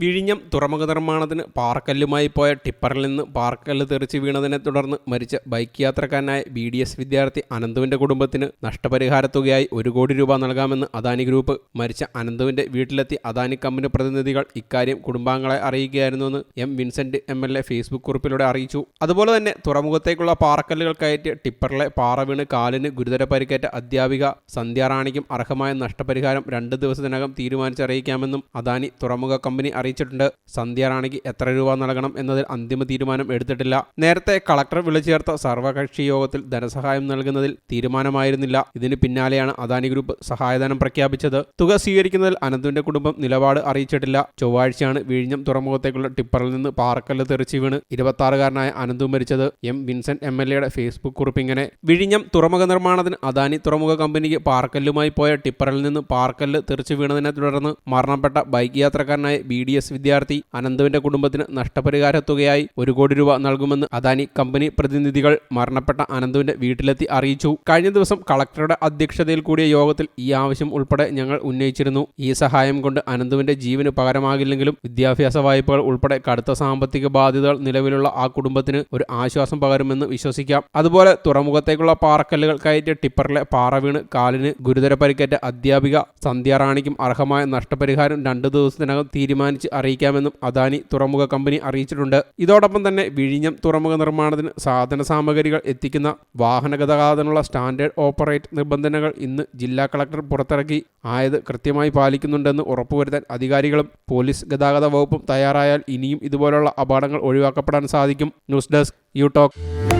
വിഴിഞ്ഞം തുറമുഖ നിർമ്മാണത്തിന് പാർക്കല്ലുമായി പോയ ടിപ്പറിൽ നിന്ന് പാർക്കല്ല് തെറിച്ച് വീണതിനെ തുടർന്ന് മരിച്ച ബൈക്ക് യാത്രക്കാരനായ ബി ഡി എസ് വിദ്യാർത്ഥി അനന്തുവിന്റെ കുടുംബത്തിന് നഷ്ടപരിഹാര തുകയായി ഒരു കോടി രൂപ നൽകാമെന്ന് അദാനി ഗ്രൂപ്പ് മരിച്ച അനന്തുവിന്റെ വീട്ടിലെത്തി അദാനി കമ്പനി പ്രതിനിധികൾ ഇക്കാര്യം കുടുംബാംഗങ്ങളെ അറിയിക്കുകയായിരുന്നുവെന്ന് M Vincent M L A Facebook കുറിപ്പിലൂടെ അറിയിച്ചു. അതുപോലെ തന്നെ തുറമുഖത്തേക്കുള്ള പാറക്കല്ലുകൾ കയറ്റി ടിപ്പറിലെ പാറ വീണ് കാലിന് ഗുരുതര പരിക്കേറ്റ അധ്യാപിക സന്ധ്യാറാണിക്കും അർഹമായ നഷ്ടപരിഹാരം രണ്ട് ദിവസത്തിനകം തീരുമാനിച്ചറിയിക്കാമെന്നും അദാനി തുറമുഖ കമ്പനി അറിയിച്ചിട്ടുണ്ട്. സന്ധ്യ റാണിക്ക് എത്ര രൂപ നൽകണം എന്നതിൽ അന്തിമ തീരുമാനം എടുത്തിട്ടില്ല. നേരത്തെ കളക്ടർ വിളിച്ചു ചേർത്ത സർവകക്ഷി യോഗത്തിൽ ധനസഹായം നൽകുന്നതിൽ തീരുമാനമായിരുന്നില്ല. ഇതിന് പിന്നാലെയാണ് അദാനി ഗ്രൂപ്പ് സഹായധനം പ്രഖ്യാപിച്ചത്. തുക സ്വീകരിക്കുന്നതിൽ അനന്തുവിന്റെ കുടുംബം നിലപാട് അറിയിച്ചിട്ടില്ല. ചൊവ്വാഴ്ചയാണ് വിഴിഞ്ഞം തുറമുഖത്തേക്കുള്ള ടിപ്പറിൽ നിന്ന് പാറക്കല്ല് തെറിച്ചു വീണ് ഇരുപത്താറുകാരനായ അനന്തു മരിച്ചത്. എം. വിൻസെന്റ് എം. എൽ. എയുടെ ഫേസ്ബുക്ക് കുറിപ്പിങ്ങനെ. വിഴിഞ്ഞം തുറമുഖ നിർമ്മാണത്തിന് അദാനി തുറമുഖ കമ്പനിക്ക് പാറക്കല്ലുമായി പോയ ടിപ്പറിൽ നിന്ന് പാറക്കല്ല് തെറിച്ചു വീണതിനെ തുടർന്ന് മരണപ്പെട്ട ബൈക്ക് യാത്രക്കാരനായ ബി. ഡി. എസ് വിദ്യാർത്ഥി അനന്തുവിന്റെ കുടുംബത്തിന് നഷ്ടപരിഹാര തുകയായി ഒരു കോടി രൂപ നൽകുമെന്ന് അദാനി കമ്പനി പ്രതിനിധികൾ മരണപ്പെട്ട അനന്തുവിന്റെ വീട്ടിലെത്തി അറിയിച്ചു. കഴിഞ്ഞ ദിവസം കളക്ടറുടെ അധ്യക്ഷതയിൽ കൂടിയ യോഗത്തിൽ ഈ ആവശ്യം ഉൾപ്പെടെ ഞങ്ങൾ ഉന്നയിച്ചിരുന്നു. ഈ സഹായം കൊണ്ട് അനന്തുവിന്റെ ജീവന് പകരമാകില്ലെങ്കിലും വിദ്യാഭ്യാസ വായ്പകൾ ഉൾപ്പെടെ കടുത്ത സാമ്പത്തിക ബാധ്യതകൾ നിലവിലുള്ള ആ കുടുംബത്തിന് ഒരു ആശ്വാസം പകരുമെന്ന് വിശ്വസിക്കാം. അതുപോലെ തുറമുഖത്തേക്കുള്ള പാറക്കല്ലുകൾ കയറ്റിയ ടിപ്പറിലെ പാറ വീണ് കാലിന് ഗുരുതര പരിക്കേറ്റ അധ്യാപിക സന്ധ്യാറാണിക്കും അർഹമായ നഷ്ടപരിഹാരം രണ്ടു ദിവസത്തിനകം തീരുമാനിച്ച്. അറിയിക്കാമെന്നും അദാനി തുറമുഖ കമ്പനി അറിയിച്ചിട്ടുണ്ട്. ഇതോടൊപ്പം തന്നെ വിഴിഞ്ഞം തുറമുഖ നിർമ്മാണത്തിന് സാധന സാമഗ്രികൾ എത്തിക്കുന്ന വാഹന ഗതാഗതത്തിനുള്ള സ്റ്റാൻഡേർഡ് ഓപ്പറേറ്റ് നിബന്ധനകൾ ഇന്ന് ജില്ലാ കളക്ടർ പുറത്തിറക്കി. ആയത് കൃത്യമായി പാലിക്കുന്നുണ്ടെന്ന് ഉറപ്പുവരുത്താൻ അധികാരികളും പോലീസ് ഗതാഗത വകുപ്പും തയ്യാറായാൽ ഇനിയും ഇതുപോലുള്ള അപകടങ്ങൾ ഒഴിവാക്കപ്പെടാൻ സാധിക്കും. News desk U talk.